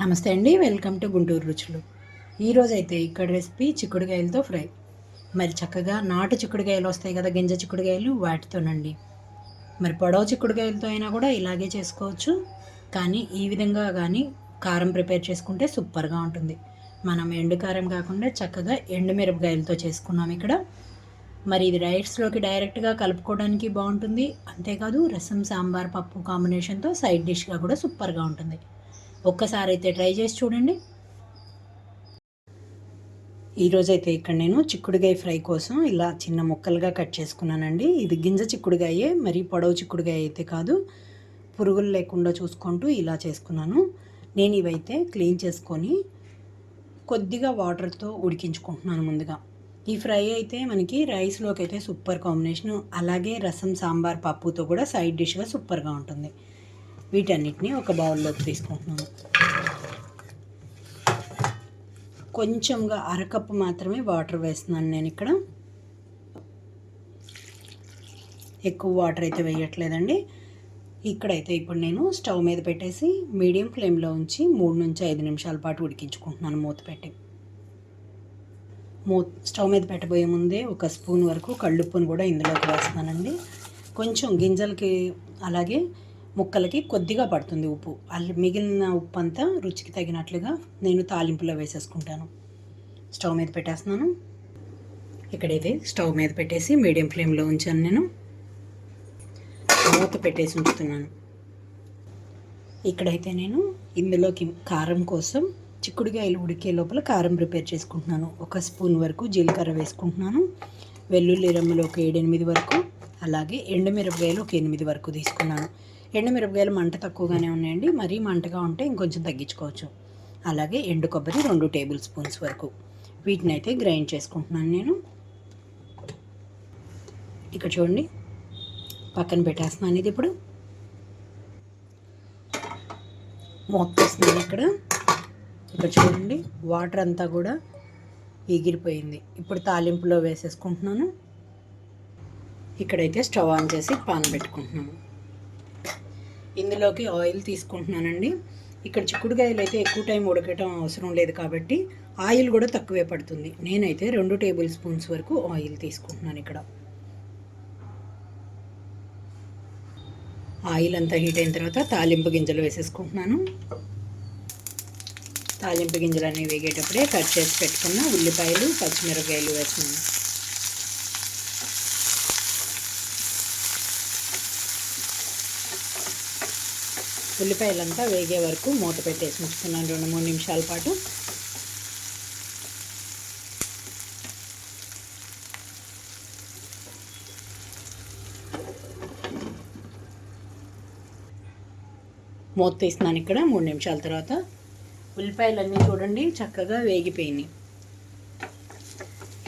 నమస్తే అండి welcome to Guntur రుచులు. ఈరోజు అయితే ఇక్కడ రెసిపీ చిక్కుడుకాయలతో ఫ్రై. మరి చక్కగా నాటు చిక్కుడుకాయలు వస్తాయి కదా గింజ చిక్కుడుకాయలు వాటితోనండి. మరి పొడవు చిక్కుడుకాయలతో అయినా కూడా ఇలాగే చేసుకోవచ్చు. కానీ ఈ విధంగా కానీ కారం ప్రిపేర్ చేసుకుంటే సూపర్గా ఉంటుంది. మనం ఎండు కారం కాకుండా చక్కగా ఎండు మిరపకాయలతో చేసుకున్నాం ఇక్కడ. మరి ఇది రైస్లోకి డైరెక్ట్గా కలుపుకోవడానికి బాగుంటుంది. అంతేకాదు రసం సాంబార్ పప్పు కాంబినేషన్తో సైడ్ డిష్గా కూడా సూపర్గా ఉంటుంది. ఒక్కసారి అయితే ట్రై చేసి చూడండి. ఈరోజైతే ఇక్కడ నేను చిక్కుడుగాయ ఫ్రై కోసం ఇలా చిన్న ముక్కలుగా కట్ చేసుకున్నానండి. ఇది గింజ చిక్కుడుగాయే మరి పొడవు చిక్కుడుగాయ అయితే కాదు. పురుగులు లేకుండా చూసుకుంటూ ఇలా చేసుకున్నాను. నేను ఇవైతే క్లీన్ చేసుకొని కొద్దిగా వాటర్తో ఉడికించుకుంటున్నాను ముందుగా. ఈ ఫ్రై అయితే మనకి రైస్లోకి అయితే సూపర్ కాంబినేషన్ అలాగే రసం సాంబార్ పప్పుతో కూడా సైడ్ డిష్గా సూపర్గా ఉంటుంది. వీటన్నిటిని ఒక బౌల్లోకి తీసుకుంటున్నాను. కొంచెంగా అరకప్పు మాత్రమే వాటర్ వేస్తున్నాను నేను ఇక్కడ. ఎక్కువ వాటర్ అయితే వేయట్లేదండి. ఇక్కడైతే ఇప్పుడు నేను స్టవ్ మీద పెట్టేసి మీడియం ఫ్లేమ్లో ఉంచి మూడు నుంచి ఐదు నిమిషాల పాటు ఉడికించుకుంటున్నాను మూత పెట్టి. మూ స్టవ్ మీద పెట్టబోయే ముందే ఒక స్పూన్ వరకు కళ్ళుప్పును కూడా ఇందులోకి వేస్తున్నానండి. కొంచెం గింజలకి అలాగే ముక్కలకి కొద్దిగా పడుతుంది ఉప్పు. అల్లి మిగిలిన ఉప్పు అంతా రుచికి తగినట్లుగా నేను తాలింపులో వేసేసుకుంటాను. స్టవ్ మీద పెట్టేస్తున్నాను. ఇక్కడైతే స్టవ్ మీద పెట్టేసి మీడియం ఫ్లేమ్లో ఉంచాను నేను. మూత పెట్టేసి ఉంచుతున్నాను. ఇక్కడైతే నేను ఇందులోకి కారం కోసం చిక్కుడుకాయలు ఉడికే లోపల కారం ప్రిపేర్ చేసుకుంటున్నాను. ఒక స్పూన్ వరకు జీలకర్ర వేసుకుంటున్నాను. వెల్లుల్లి రమ్మలు ఒక ఏడెనిమిది వరకు అలాగే ఎండుమిరపకాయలు ఒక ఎనిమిది వరకు తీసుకున్నాను. ఎండుమిరపకాయలు మంట తక్కువగానే ఉన్నాయండి. మరీ మంటగా ఉంటే ఇంకొంచెం తగ్గించుకోవచ్చు. అలాగే ఎండు కొబ్బరి రెండు టేబుల్ స్పూన్స్ వరకు. వీటిని అయితే గ్రైండ్ చేసుకుంటున్నాను నేను. ఇక్కడ చూడండి పక్కన పెట్టేస్తున్నాను ఇది ఇప్పుడు. మొత్తేస్తున్నాను ఇక్కడ. ఇక్కడ చూడండి వాటర్ అంతా కూడా ఎగిరిపోయింది. ఇప్పుడు తాలింపులో వేసేసుకుంటున్నాను. ఇక్కడైతే స్టవ్ ఆన్ చేసి పాన్ పెట్టుకుంటున్నాను. ఇందులోకి ఆయిల్ తీసుకుంటున్నానండి. ఇక్కడ చిక్కుడుకాయలు అయితే ఎక్కువ టైం ఉడకటం అవసరం లేదు కాబట్టి ఆయిల్ కూడా తక్కువే పడుతుంది. నేనైతే రెండు టేబుల్ స్పూన్స్ వరకు ఆయిల్ తీసుకుంటున్నాను ఇక్కడ. ఆయిల్ అంతా హీట్ అయిన తర్వాత తాలింపు గింజలు వేసేసుకుంటున్నాను. తాలింపు గింజలు అన్నీ వేగేటప్పుడే కట్ చేసి పెట్టుకున్న ఉల్లిపాయలు పచ్చిమిరపకాయలు వేసుకున్నాను ఉల్లిపాయలంతా వేగే వరకు మూత పెట్టేసి ఉంచుతున్నాను. రెండు మూడు నిమిషాల పాటు. మూత తీస్తున్నాను ఇక్కడ. మూడు నిమిషాల తర్వాత ఉల్లిపాయలన్నీ చూడండి చక్కగా వేగిపోయినాయి.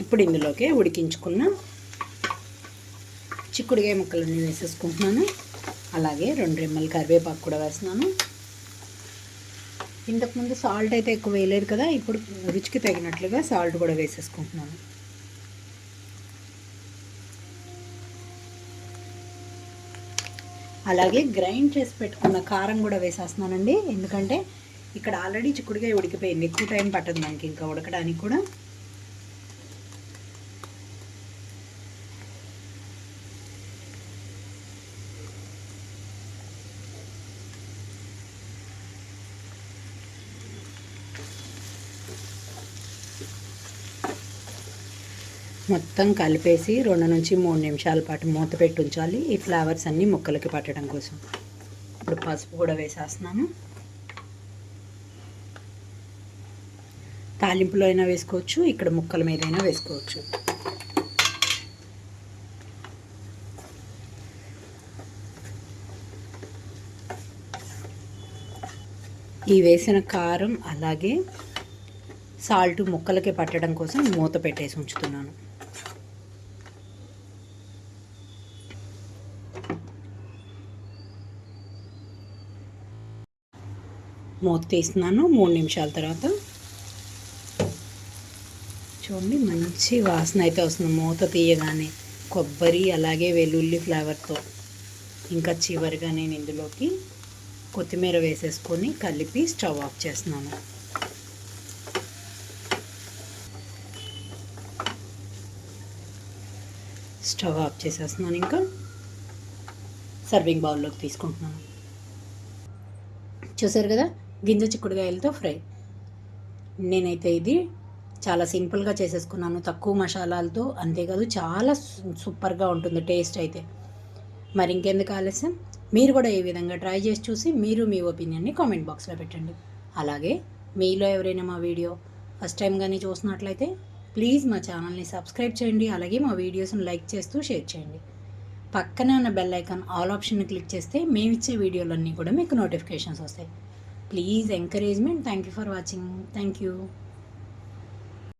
ఇప్పుడు ఇందులోకి ఉడికించుకున్న చిక్కుడుకాయ ముక్కలన్నీ వేసేసుకుంటున్నాను. అలాగే రెండు రెమ్మల కరివేపాకు కూడా వేస్తున్నాను. ఇంతకుముందు సాల్ట్ అయితే ఎక్కువ వేయలేదు కదా ఇప్పుడు రుచికి తగినట్లుగా సాల్ట్ కూడా వేసేసుకుంటున్నాను. అలాగే గ్రైండ్ చేసి పెట్టుకున్న కారం కూడా వేసేస్తున్నానండి ఎందుకంటే ఇక్కడ ఆల్రెడీ చిక్కుడుగా ఉడికిపోయింది ఎక్కువ టైం పట్టదు మనకి ఇంకా ఉడకడానికి కూడా. మొత్తం కలిపేసి రెండు నుంచి మూడు నిమిషాల పాటు మూత పెట్టి ఉంచాలి. ఈ ఫ్లేవర్స్ అన్నీ ముక్కలకి పట్టడం కోసం. ఇప్పుడు పసుపు కూడా వేసేస్తున్నాను. తాలింపులో అయినా వేసుకోవచ్చు ఇక్కడ ముక్కల మీద అయినా వేసుకోవచ్చు. ఈ వేసిన కారం అలాగే సాల్ట్ ముక్కలకి పట్టడం కోసం మూత పెట్టేసి ఉంచుతున్నాను. మూత తీస్తున్నాను. మూడు నిమిషాల తర్వాత చూడండి మంచి వాసన అయితే వస్తుంది. మూత తీయగానే కొబ్బరి అలాగే వెల్లుల్లి ఫ్లేవర్తో ఇంకా చివరిగా నేను ఇందులోకి కొత్తిమీర వేసేసుకొని కలిపి స్టవ్ ఆఫ్ చేస్తున్నాను. స్టవ్ ఆఫ్ చేసేస్తున్నాను ఇంకా. సర్వింగ్ బౌల్లోకి తీసుకుంటున్నాను. చూసారు కదా? గింజ చిక్కుడుగాయలతో ఫ్రై. నేనైతే ఇది చాలా సింపుల్గా చేసేసుకున్నాను. తక్కువ మసాలాలతో అంతేకాదు చాలా సూపర్గా ఉంటుంది టేస్ట్ అయితే. మరి ఇంకెందుకు ఆలస్యం? మీరు కూడా ఈ విధంగా ట్రై చేసి చూసి మీరు మీ ఒపీనియన్ని కామెంట్ బాక్స్లో పెట్టండి. అలాగే మీలో ఎవరైనా మా వీడియో ఫస్ట్ టైం కానీ చూసినట్లయితే ప్లీజ్ మా ఛానల్ని సబ్స్క్రైబ్ చేయండి. అలాగే మా వీడియోస్ని లైక్ చేస్తూ షేర్ చేయండి. పక్కనే ఉన్న బెల్ ఐకాన్ ఆల్ ఆప్షన్ని క్లిక్ చేస్తే మేము ఇచ్చే వీడియోలన్నీ కూడా మీకు నోటిఫికేషన్స్ వస్తాయి. Please encouragement. Thank you for watching. Thank you.